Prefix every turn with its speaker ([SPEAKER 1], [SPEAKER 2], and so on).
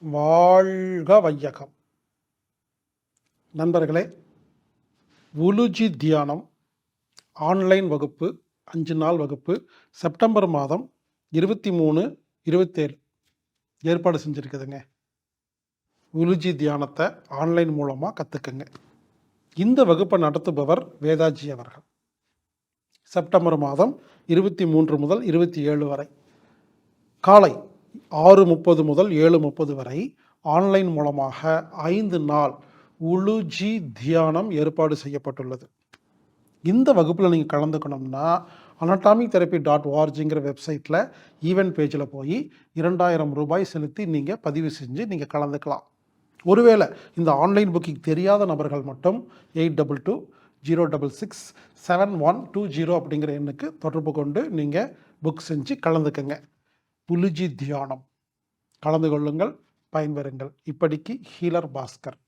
[SPEAKER 1] வாழ்க வையகம். நண்பர்களே உலுஜி தியானம் ஆன்லைன் வகுப்பு அஞ்சு நாள் வகுப்பு செப்டம்பர் மாதம் இருபத்தி மூணு இருபத்தேழு. ஏற்பாடு செஞ்சுருக்குதுங்க. உலுஜி தியானத்தை ஆன்லைன் மூலமாக கற்றுக்குங்க இந்த வகுப்பை நடத்துபவர் வேதாஜி அவர்கள். செப்டம்பர் மாதம் இருபத்தி மூன்று முதல் இருபத்தி ஏழு வரை. காலை ஆறு முப்பது முதல் ஏழு முப்பது வரை ஆன்லைன் மூலமாக ஐந்து நாள் உளுஜி தியானம் ஏற்பாடு செய்யப்பட்டுள்ளது. இந்த வகுப்பில் நீங்கள் கலந்துக்கணும்னா அனட்டாமிக் தெரப்பி டாட் ஓஆர்ஜிங்கிற வெப்சைட்டில் ஈவெண்ட் பேஜில் போய் இரண்டாயிரம் ரூபாய் செலுத்தி நீங்கள் பதிவு செஞ்சு நீங்கள் கலந்துக்கலாம். ஒருவேளை இந்த ஆன்லைன் புக்கிங் தெரியாத நபர்கள் மட்டும் eight double two zero double six seven one two zero அப்படிங்கிற எண்ணுக்கு தொடர்பு கொண்டு நீங்கள் புக் செஞ்சு கலந்துக்கங்க. புலுஜி தியானம். கலந்து கொள்ளுங்கள் பயன்பெறுங்கள். இப்படிக்கு ஹீலர் பாஸ்கர்.